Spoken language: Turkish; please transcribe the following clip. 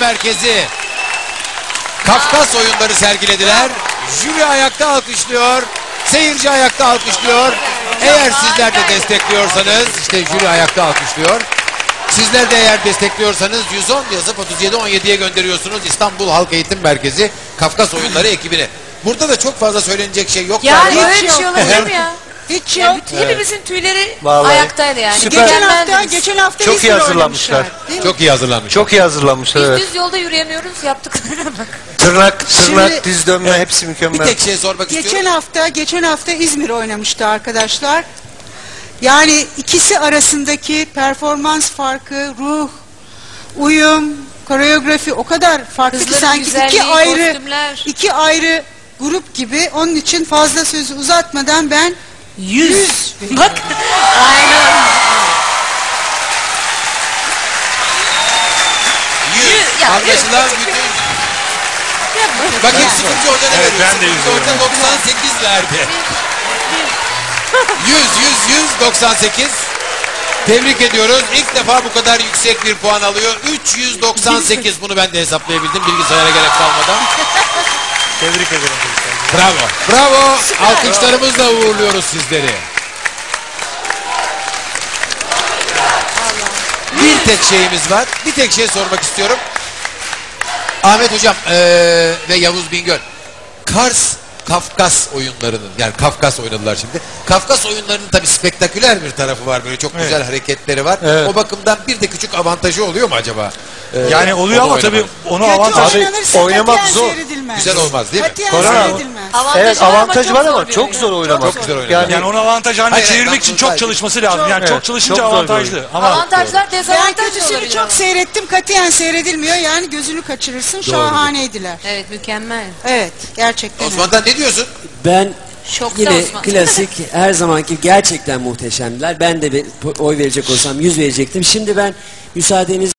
Merkezi Kafkas oyunları sergilediler. Jüri ayakta alkışlıyor. Seyirci ayakta alkışlıyor. Eğer sizler de destekliyorsanız işte jüri ayakta alkışlıyor. Sizler de eğer destekliyorsanız 110 yazıp 37 17'ye gönderiyorsunuz İstanbul Halk Eğitim Merkezi Kafkas oyunları ekibine. Burada da çok fazla söylenecek şey yok Yani galiba. böyle bir şey olabilir mi ya? Hiç yok. bütün- hepimizin tüyleri Vallahi. ayaktaydı yani. Süper. Geçen hafta, geçen hafta Çok iyi İzmir hazırlanmışlar. oynamışlar, değil mi? Çok iyi hazırlanmış. Çok iyi hazırlanmışlar Biz evet. düz yolda yürüyemiyoruz yaptıklarına bak. Tırnak, tırnak, Şimdi- diz dönme hepsi Bir mükemmel. tek şey sormak Geçen istiyorum. hafta, geçen hafta İzmir oynamıştı arkadaşlar. Yani ikisi arasındaki performans farkı, ruh, uyum, koreografi o kadar farklı ki Kızların sanki iki güzelliği, ayrı kostümler. iki ayrı grup gibi. Onun için fazla sözü uzatmadan ben 100 Bak. Aynen. Yüz. Ya, Anlaşılan bütün... Bakayım sıkıntı hoca ne Evet, veriyor? ben de yüz veriyorum. 98 verdi. 100, 100, 100, 98. Tebrik ediyoruz. İlk defa bu kadar yüksek bir puan alıyor. 398 bunu ben de hesaplayabildim bilgisayara gerek kalmadan. Tebrik ederim Bravo. Bravo. Alkışlarımızla uğurluyoruz sizleri. Bir tek şeyimiz var. Bir tek şey sormak istiyorum. Ahmet Hocam eee, ve Yavuz Bingöl. Kars Kafkas oyunlarının yani Kafkas oynadılar şimdi. Kafkas oyunlarının tabii spektaküler bir tarafı var böyle çok güzel hareketleri var. Evet. O bakımdan bir de küçük avantajı oluyor mu acaba? Eee, Yani oluyor ama tabii onu Kötü avantaj... Abi, oynanırsa oynamak zor. Seyredilmez. Güzel olmaz değil mi? Katiyen Korona- seyredilmez. Avantajı Evet var ama avantajı çok var zor ama bir çok oyun. zor oynamak. Çok güzel oynamak. Yani, Yani onu avantaj haline Hayır, çevirmek için çok çalışması lazım. Yani Evet, çok çalışınca çok zor bir avantajlı. Ama Avantajlar Ben dezavantaj kötüsünü olabilir çok seyrettim. Katiyen seyredilmiyor. Yani gözünü kaçırırsın. Şahaneydiler. Evet mükemmel. Evet gerçekten. öyle. Osman'dan ne diyorsun? Ben Şokta yine Osman. klasik her zamanki gerçekten muhteşemdiler. Ben de bir oy verecek olsam 100 verecektim. Şimdi ben müsaadeniz